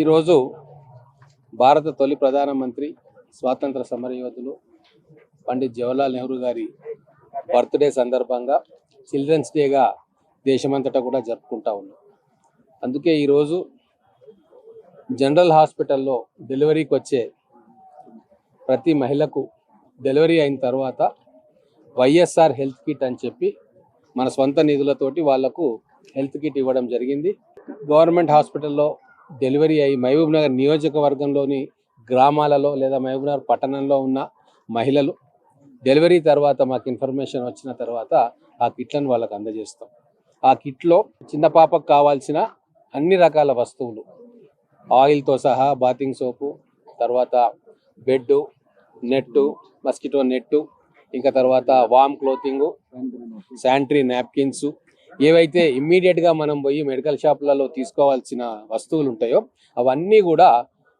ఈరోజు భారత తొలి ప్రధానమంత్రి స్వాతంత్ర సమరయోధులు పండిత్ జవహర్లాల్ నెహ్రూ గారి బర్త్డే సందర్భంగా చిల్డ్రన్స్ డేగా దేశమంతటా కూడా జరుపుకుంటా ఉన్నాం. అందుకే ఈరోజు జనరల్ హాస్పిటల్లో డెలివరీకి వచ్చే ప్రతి మహిళకు డెలివరీ అయిన తర్వాత వైఎస్ఆర్ హెల్త్ కిట్ అని చెప్పి మన సొంత నిధులతోటి వాళ్ళకు హెల్త్ కిట్ ఇవ్వడం జరిగింది. గవర్నమెంట్ హాస్పిటల్లో డెలివరీ అయ్యి మహబూబ్ నగర్ నియోజకవర్గంలోని గ్రామాలలో లేదా మహబూబ్ నగర్ పట్టణంలో ఉన్న మహిళలు డెలివరీ తర్వాత మాకు ఇన్ఫర్మేషన్ వచ్చిన తర్వాత ఆ కిట్లను వాళ్ళకి అందజేస్తాం. ఆ కిట్లో చిన్న పాపకు కావాల్సిన అన్ని రకాల వస్తువులు ఆయిల్తో సహా బాతింగ్ సోపు తర్వాత బెడ్ నెట్టు మస్కిటో నెట్టు ఇంకా తర్వాత వామ్ క్లోతింగు శానిటరీ నాప్కిన్స్ ఏవైతే ఇమ్మీడియట్గా మనం పోయి మెడికల్ షాపులలో తీసుకోవాల్సిన వస్తువులు ఉంటాయో అవన్నీ కూడా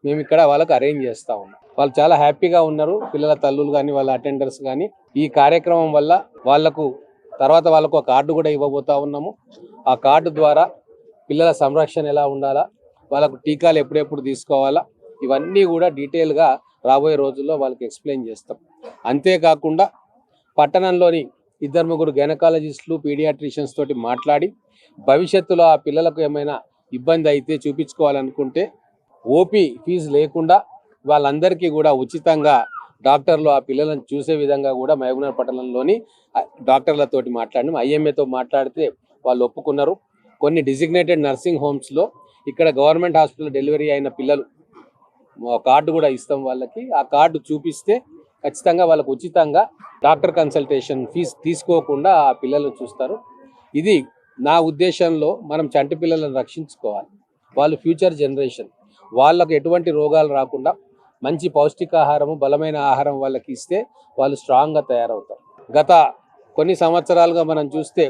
మేము ఇక్కడ వాళ్ళకి అరేంజ్ చేస్తా ఉన్నాం. వాళ్ళు చాలా హ్యాపీగా ఉన్నారు. పిల్లల తల్లులు కానీ వాళ్ళ అటెండర్స్ కానీ ఈ కార్యక్రమం వల్ల వాళ్ళకు తర్వాత వాళ్ళకు ఒక కార్డు కూడా ఇవ్వబోతా ఉన్నాము. ఆ కార్డు ద్వారా పిల్లల సంరక్షణ ఎలా ఉండాలా వాళ్ళకు టీకాలు ఎప్పుడెప్పుడు తీసుకోవాలా ఇవన్నీ కూడా డీటెయిల్గా రాబోయే రోజుల్లో వాళ్ళకి ఎక్స్ప్లెయిన్ చేస్తాం. అంతేకాకుండా పట్టణంలోని ఇద్దరు ముగ్గురు గైనకాలజిస్టులు పీడియాట్రిషియన్స్ తోటి మాట్లాడి భవిష్యత్తులో ఆ పిల్లలకు ఏమైనా ఇబ్బంది అయితే చూపించుకోవాలనుకుంటే ఓపీ ఫీజు లేకుండా వాళ్ళందరికీ కూడా ఉచితంగా డాక్టర్లు ఆ పిల్లలను చూసే విధంగా కూడా మహబూబ్నగర్ పట్టణంలోని డాక్టర్లతోటి మాట్లాడినాం. ఐఎంఏతో మాట్లాడితే వాళ్ళు ఒప్పుకున్నారు. కొన్ని డిజిగ్నేటెడ్ నర్సింగ్ హోమ్స్లో ఇక్కడ గవర్నమెంట్ హాస్పిటల్ డెలివరీ అయిన పిల్లలు కార్డు కూడా ఇస్తాం వాళ్ళకి. ఆ కార్డు చూపిస్తే ఖచ్చితంగా వాళ్ళకు ఉచితంగా డాక్టర్ కన్సల్టేషన్ ఫీజు తీసుకోకుండా ఆ పిల్లలు చూస్తారు. ఇది నా ఉద్దేశంలో మనం చంటి పిల్లలను రక్షించుకోవాలి. వాళ్ళు ఫ్యూచర్ జనరేషన్. వాళ్ళకు ఎటువంటి రోగాలు రాకుండా మంచి పౌష్టికాహారము బలమైన ఆహారం వాళ్ళకి ఇస్తే వాళ్ళు స్ట్రాంగ్గా తయారవుతారు. గత కొన్ని సంవత్సరాలుగా మనం చూస్తే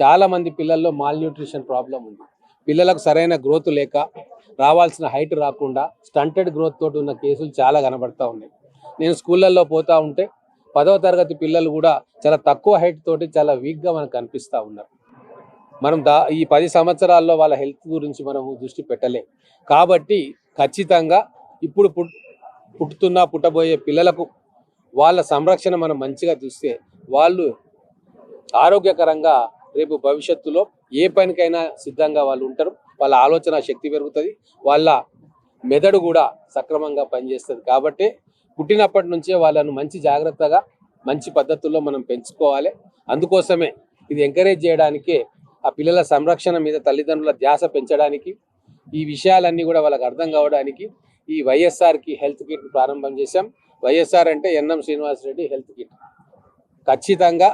చాలా మంది పిల్లల్లో మాల్ న్యూట్రిషన్ ప్రాబ్లం ఉంది. పిల్లలకు సరైన గ్రోత్ లేక రావాల్సిన హైట్ రాకుండా స్టంటెడ్ గ్రోత్ తోటి ఉన్న కేసులు చాలా కనబడతా ఉన్నాయి. నేను స్కూళ్ళల్లో పోతా ఉంటే పదవ తరగతి పిల్లలు కూడా చాలా తక్కువ హైట్ తోటి చాలా వీక్గా మనకు కనిపిస్తూ ఉన్నారు. మనం దా ఈ పది సంవత్సరాల్లో వాళ్ళ హెల్త్ గురించి మనము దృష్టి పెట్టలేం. కాబట్టి ఖచ్చితంగా ఇప్పుడు పుట్ పుట్టుతున్న పుట్టబోయే పిల్లలకు వాళ్ళ సంరక్షణ మనం మంచిగా చూస్తే వాళ్ళు ఆరోగ్యకరంగా రేపు భవిష్యత్తులో ఏ పనికైనా సిద్ధంగా వాళ్ళు ఉంటారు. వాళ్ళ ఆలోచన శక్తి పెరుగుతుంది. వాళ్ళ మెదడు కూడా సక్రమంగా పనిచేస్తుంది. కాబట్టి పుట్టినప్పటి నుంచే వాళ్ళను మంచి జాగ్రత్తగా మంచి పద్ధతుల్లో మనం పెంచుకోవాలి. అందుకోసమే ఇది ఎంకరేజ్ చేయడానికి ఆ పిల్లల సంరక్షణ మీద తల్లిదండ్రుల ధ్యాస పెంచడానికి ఈ విషయాలన్నీ కూడా వాళ్ళకి అర్థం కావడానికి ఈ వైఎస్ఆర్కి హెల్త్ కిట్ ప్రారంభం చేశాం. వైఎస్ఆర్ అంటే ఎన్ఎం శ్రీనివాసరెడ్డి హెల్త్ కిట్. ఖచ్చితంగా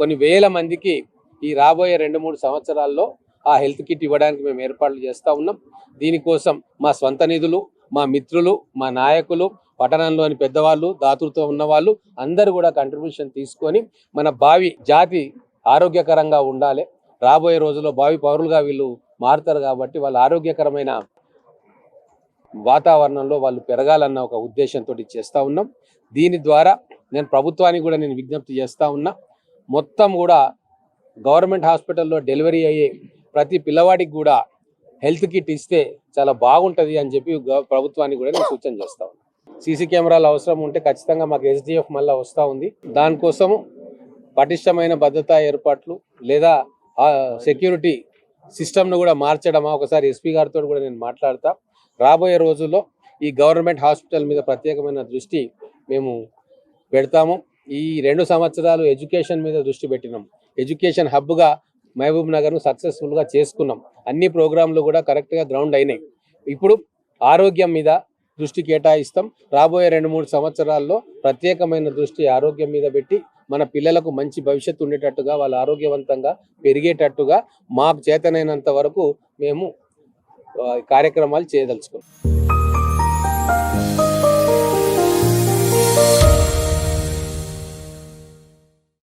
కొన్ని వేల మందికి ఈ రాబోయే రెండు మూడు సంవత్సరాల్లో ఆ హెల్త్ కిట్ ఇవ్వడానికి మేము ఏర్పాట్లు చేస్తూ ఉన్నాం. దీనికోసం మా స్వంత నిధులు మా మిత్రులు మా నాయకులు పట్టణంలోని పెద్దవాళ్ళు దాతృత్వం ఉన్నవాళ్ళు అందరూ కూడా కంట్రిబ్యూషన్ తీసుకొని మన భావి జాతి ఆరోగ్యకరంగా ఉండాలి. రాబోయే రోజుల్లో భావి పౌరులుగా వీళ్ళు మారుతారు కాబట్టి వాళ్ళ ఆరోగ్యకరమైన వాతావరణంలో వాళ్ళు పెరగాలన్న ఒక ఉద్దేశంతో చేస్తూ ఉన్నాం. దీని ద్వారా నేను ప్రభుత్వానికి కూడా నేను విజ్ఞప్తి చేస్తూ ఉన్నా మొత్తం కూడా గవర్నమెంట్ హాస్పిటల్లో డెలివరీ అయ్యే ప్రతి పిల్లవాడికి కూడా హెల్త్ కిట్ ఇస్తే చాలా బాగుంటుంది అని చెప్పి ప్రభుత్వానికి కూడా నేను సూచన చేస్తా సీసీ కెమెరాలు అవసరం ఉంటే ఖచ్చితంగా మాకు ఎస్డిఎఫ్ మళ్ళీ వస్తూ ఉంది. దానికోసము పటిష్టమైన భద్రతా ఏర్పాట్లు లేదా సెక్యూరిటీ సిస్టమ్ను కూడా మార్చడమా? ఒకసారి ఎస్పీ గారితో కూడా నేను మాట్లాడతా. రాబోయే రోజుల్లో ఈ గవర్నమెంట్ హాస్పిటల్ మీద ప్రత్యేకమైన దృష్టి మేము పెడతాము. ఈ రెండు సంవత్సరాలు ఎడ్యుకేషన్ మీద దృష్టి పెట్టినాం. ఎడ్యుకేషన్ హబ్గా మహబూబ్ నగర్ను సక్సెస్ఫుల్గా చేసుకున్నాం. అన్ని ప్రోగ్రాంలు కూడా కరెక్ట్గా గ్రౌండ్ అయినాయి. ఇప్పుడు ఆరోగ్యం మీద దృష్టి కేటాయిస్తాం. రాబోయే రెండు మూడు సంవత్సరాల్లో ప్రత్యేకమైన దృష్టి ఆరోగ్యం మీద పెట్టి మన పిల్లలకు మంచి భవిష్యత్తు ఉండేటట్టుగా వాళ్ళు ఆరోగ్యవంతంగా పెరిగేటట్టుగా మాకు చేతనైనంత వరకు మేము కార్యక్రమాలు చేయదలుచుకున్నాం.